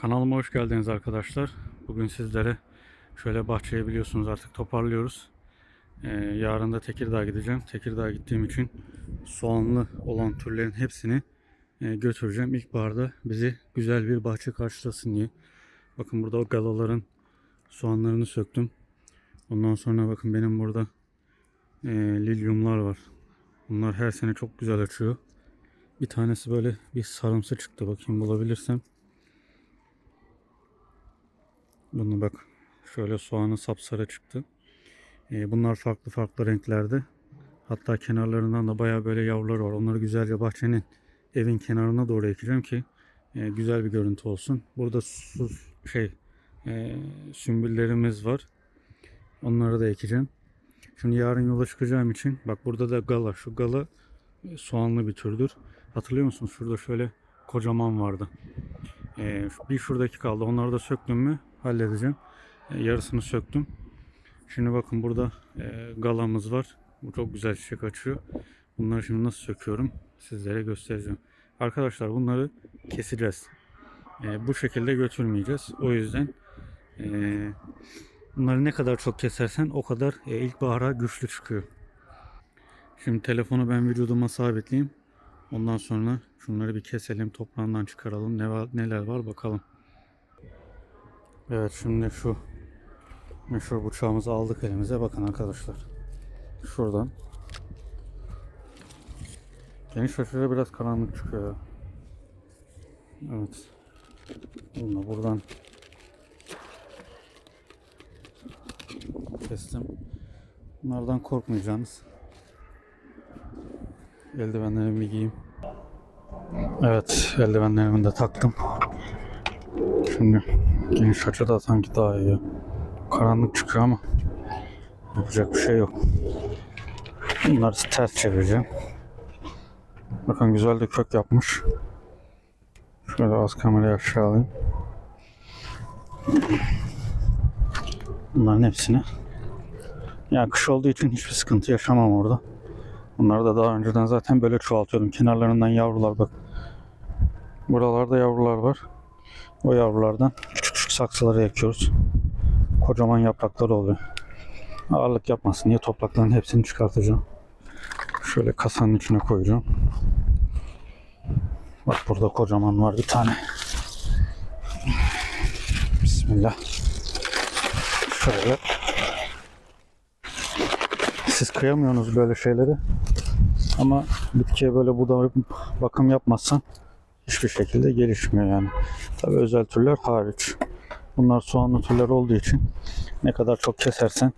Kanalıma hoş geldiniz arkadaşlar. Bugün sizlere şöyle bahçeyi biliyorsunuz artık toparlıyoruz. Ee, yarın da Tekirdağ gideceğim. Tekirdağ gittiğim için soğanlı olan türlerin hepsini e, götüreceğim. İlkbaharda bizi güzel bir bahçe karşılasın diye. Bakın burada o galaların soğanlarını söktüm. Ondan sonra bakın benim burada e, lilyumlar var. Bunlar her sene çok güzel açıyor. Bir tanesi böyle bir sarımsı çıktı. Bakayım bulabilirsem. Bunu bak şöyle soğanı sapsarı çıktı. Ee, bunlar farklı farklı renklerde. Hatta kenarlarından da baya böyle yavrular var. Onları güzelce bahçenin evin kenarına doğru ekeceğim ki e, güzel bir görüntü olsun. Burada su şey e, sümbüllerimiz var. Onları da ekeceğim. Şimdi yarın yola çıkacağım için bak burada da gala. Şu gala e, soğanlı bir türdür. Hatırlıyor musunuz? Şurada şöyle kocaman vardı. Ee, bir şuradaki kaldı. Onları da söktüm mü halledeceğim. Ee, yarısını söktüm. Şimdi bakın burada e, galamız var. Bu çok güzel çiçek açıyor. Bunları şimdi nasıl söküyorum sizlere göstereceğim. Arkadaşlar bunları keseceğiz. Ee, bu şekilde götürmeyeceğiz. O yüzden e, bunları ne kadar çok kesersen o kadar e, ilkbahara güçlü çıkıyor. Şimdi telefonu ben vücuduma sabitleyeyim. Ondan sonra şunları bir keselim, toprağından çıkaralım. Ne var, neler var bakalım. Evet şimdi şu meşhur bıçağımızı aldık elimize. Bakın arkadaşlar. Şuradan. Geniş açıda biraz karanlık çıkıyor. Evet. Bunu buradan kestim. Bunlardan korkmayacaksınız. Eldivenlerimi giyeyim. Evet, eldivenlerimi de taktım. Şimdi geniş açıda sanki daha iyi. Karanlık çıkıyor ama yapacak bir şey yok. Bunları ters çevireceğim. Bakın güzel de kök yapmış. Şöyle az kamerayı aşağı alayım. Bunların hepsini yani kış olduğu için hiçbir sıkıntı yaşamam orada. Bunları da daha önceden zaten böyle çoğaltıyordum. Kenarlarından yavrular bak. Buralarda yavrular var. O yavrulardan küçük küçük saksılara ekiyoruz. Kocaman yaprakları oluyor. Ağırlık yapmasın diye toprakların hepsini çıkartacağım. Şöyle kasanın içine koyacağım. Bak burada kocaman var bir tane. Bismillah. Şöyle. Siz kıyamıyorsunuz böyle şeyleri. Ama bitkiye böyle buda bakım yapmazsan hiçbir şekilde gelişmiyor yani. Tabi özel türler hariç. Bunlar soğanlı türler olduğu için ne kadar çok kesersen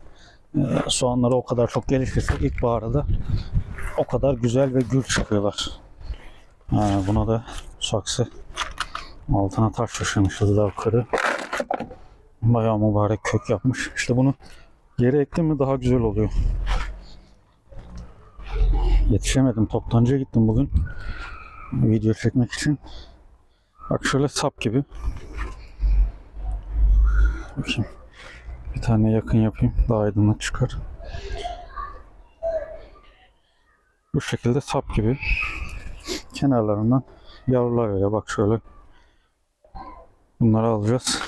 e, soğanları o kadar çok gelişirse ilkbaharda da o kadar güzel ve gür çıkıyorlar. Ha, buna da saksı altına taş taşımışız dal kırı. Bayağı mübarek kök yapmış. İşte bunu yere ektim mi daha güzel oluyor. Yetişemedim. Toptancıya gittim bugün. Video çekmek için. Bak şöyle sap gibi. Bakayım. Bir tane yakın yapayım. Daha aydınlık çıkar. Bu şekilde sap gibi. Kenarlarından yavrular öyle. Bak şöyle. Bunları alacağız.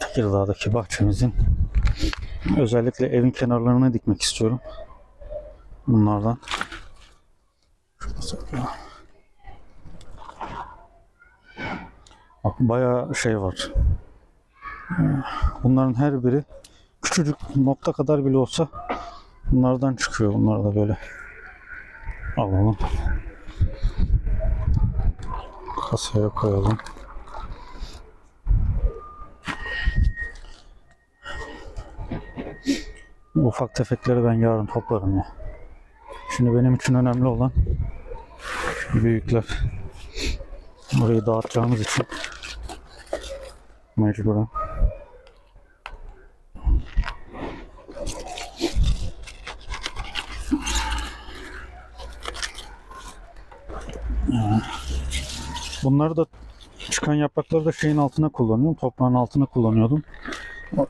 Tekirdağ'daki bahçemizin özellikle evin kenarlarına dikmek istiyorum. Bunlardan. Bak bayağı şey var. Bunların her biri küçücük nokta kadar bile olsa bunlardan çıkıyor. Bunlar da böyle alalım. Kasaya koyalım. Ufak tefekleri ben yarın toplarım ya. Şimdi benim için önemli olan büyükler. Orayı dağıtacağımız için mecburen. Bunları da çıkan yaprakları da şeyin altına kullanıyorum. Toprağın altına kullanıyordum. O,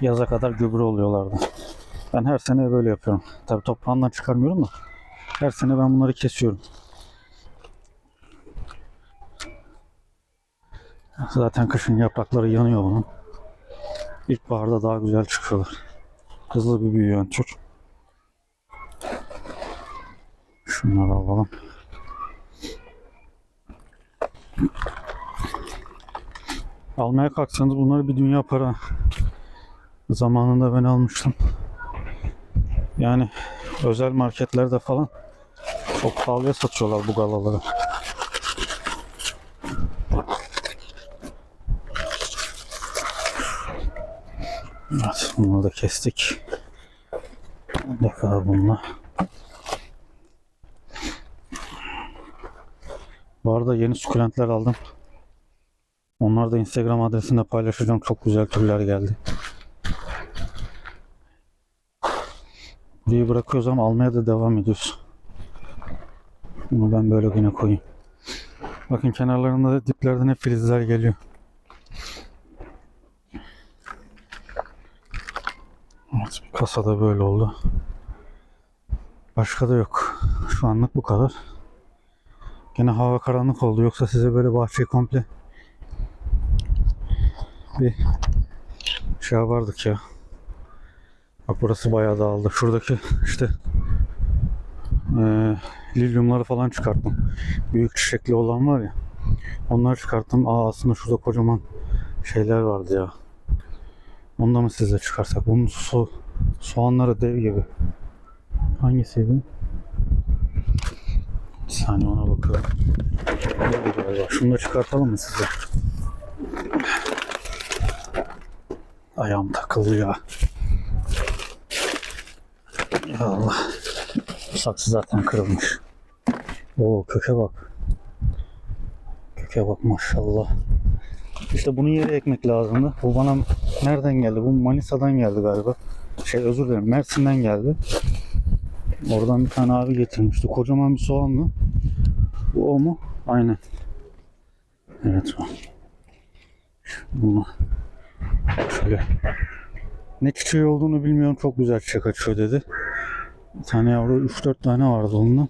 Yaza kadar gübre oluyorlardı. Ben her sene böyle yapıyorum. Tabii toprağından çıkarmıyorum da her sene ben bunları kesiyorum. Zaten kışın yaprakları yanıyor bunun. İlkbaharda daha güzel çıkıyorlar. Hızlı bir büyüyen tür. Şunları alalım. Almaya kalksanız bunları bir dünya para. Zamanında ben almıştım. Yani özel marketlerde falan çok pahalıya satıyorlar bu galaları. Evet, bunları da kestik. Ne kadar bununla? Bu arada yeni sukulentler aldım. Onları da Instagram adresinde paylaşacağım. Çok güzel türler geldi. Burayı bırakıyoruz ama almaya da devam ediyoruz. Bunu ben böyle güne koyayım. Bakın kenarlarında da diplerden hep filizler geliyor. Evet, kasada böyle oldu. Başka da yok. Şu anlık bu kadar. Gene hava karanlık oldu. Yoksa size böyle bahçeyi komple bir şey yapardık ya. Bak burası bayağı dağıldı. Şuradaki işte eee lilyumları falan çıkarttım. Büyük çiçekli olan var ya. Onları çıkarttım. Aa aslında şurada kocaman şeyler vardı ya. Onu da mı size çıkarsak? Bunun so soğanları dev gibi. Hangisiydi? Bir saniye ona galiba? Şunu da çıkartalım mı size? Ayağım takıldı ya. Ya Allah. Saksı zaten kırılmış. Oo köke bak. Köke bak maşallah. İşte bunu yere ekmek lazımdı. Bu bana nereden geldi? Bu Manisa'dan geldi galiba. Şey özür dilerim Mersin'den geldi. Oradan bir tane abi getirmişti. Kocaman bir soğanlı. Bu o mu? Aynen. Evet o. Bunu şöyle ne çiçeği olduğunu bilmiyorum. Çok güzel çiçek açıyor dedi. Bir tane yavru 3-4 tane vardı.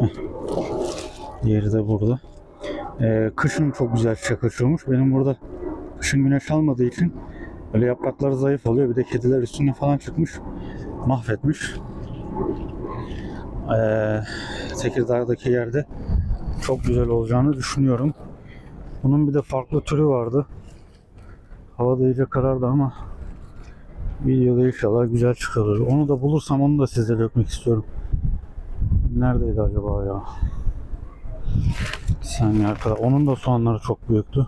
Heh. Diğeri de burada. Ee, kışın çok güzel çiçek açıyormuş. Benim burada kışın güneş almadığı için böyle yaprakları zayıf oluyor. Bir de kediler üstüne falan çıkmış. Mahvetmiş. Ee, Tekirdağ'daki yerde çok güzel olacağını düşünüyorum. Bunun bir de farklı türü vardı. Hava da iyice karardı ama videoda inşallah güzel çıkarır. Onu da bulursam onu da size dökmek istiyorum. Neredeydi acaba ya? Bir saniye. Onun da soğanları çok büyüktü.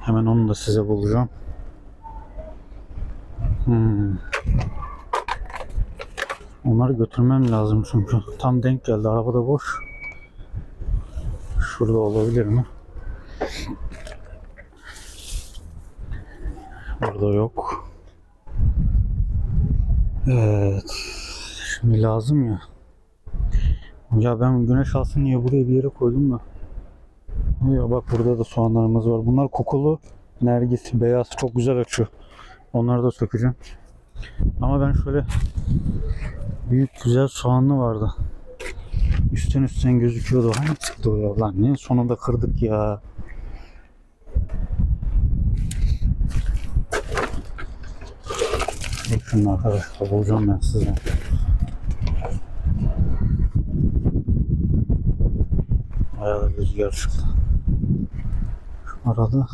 Hemen onu da size bulacağım. Hmm. Onları götürmem lazım çünkü. Tam denk geldi. Araba da boş. Şurada olabilir mi? Burada yok. Evet. Şimdi lazım ya. Ya ben güneş alsın diye buraya bir yere koydum da. Ya bak burada da soğanlarımız var. Bunlar kokulu nergis, beyaz çok güzel açıyor. Onları da sökeceğim. Ama ben şöyle büyük güzel soğanlı vardı. Üstten üstten gözüküyordu. Hangisiydi o ya lan? Ne sonunda kırdık ya. Bakın arkadaşlar bulacağım ben size. Bayağı da rüzgar çıktı. Arada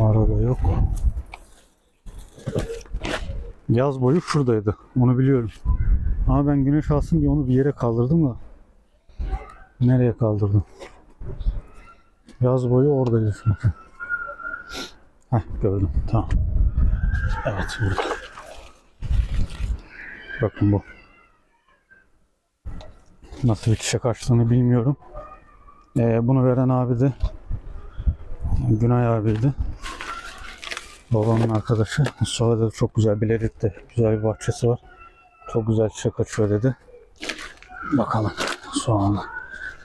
arada yok. Yaz boyu şuradaydı. Onu biliyorum. Ama ben güneş alsın diye onu bir yere kaldırdım da. Nereye kaldırdım? Yaz boyu oradaydı çünkü. Heh gördüm. Tamam. Evet burada. Bakın bu. Nasıl bir çiçek açtığını bilmiyorum. Ee, bunu veren abi de Günay abiydi. Babamın arkadaşı. Sonra da çok güzel Bilecik'te güzel bir bahçesi var. Çok güzel çiçek açıyor dedi. Bakalım soğanla.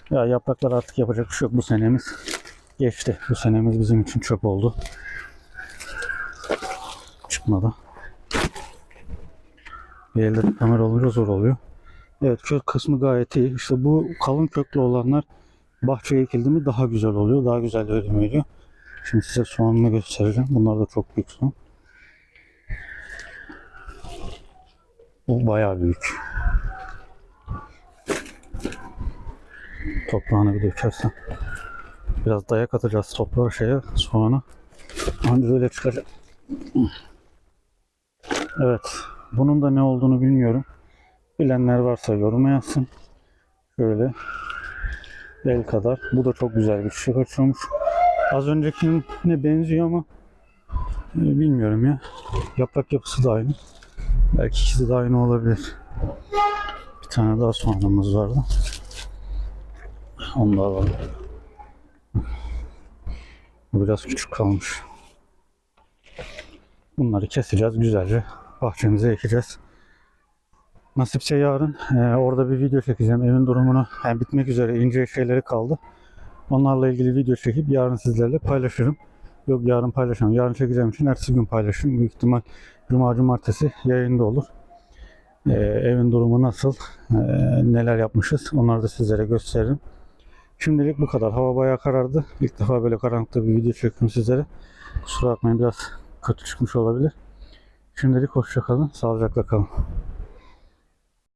Ya yapraklar artık yapacak bir şey yok. Bu senemiz geçti. Bu senemiz bizim için çöp oldu. Çıkmadı. Bir elde kamera olunca zor oluyor. Evet kök kısmı gayet iyi. İşte bu kalın köklü olanlar bahçeye ekildi mi daha güzel oluyor. Daha güzel verim veriyor. Şimdi size soğanını göstereceğim. Bunlar da çok büyük soğan. Bu bayağı büyük. Toprağını bir dökersen. Biraz dayak atacağız toprağa şeye soğana. Anca öyle çıkacak. Evet. Bunun da ne olduğunu bilmiyorum. Bilenler varsa yoruma yazsın. Şöyle el kadar. Bu da çok güzel bir çiçek açıyormuş. Az öncekine benziyor ama e, bilmiyorum ya. Yaprak yapısı da aynı. Belki ikisi de aynı olabilir. Bir tane daha soğanımız vardı. Onu da alalım. Bu biraz küçük kalmış. Bunları keseceğiz güzelce. Bahçemize ekeceğiz. Nasipse yarın e, orada bir video çekeceğim. Evin durumunu yani bitmek üzere ince şeyleri kaldı. Onlarla ilgili video çekip yarın sizlerle paylaşırım. Yok yarın paylaşamam. Yarın çekeceğim için ertesi gün paylaşırım. Büyük ihtimal Cuma Cumartesi yayında olur. E, evin durumu nasıl? e, neler yapmışız? Onları da sizlere gösteririm. Şimdilik bu kadar. Hava bayağı karardı. İlk defa böyle karanlıkta bir video çektim sizlere. Kusura bakmayın biraz kötü çıkmış olabilir. Şimdilik hoşça kalın. Sağlıcakla kalın.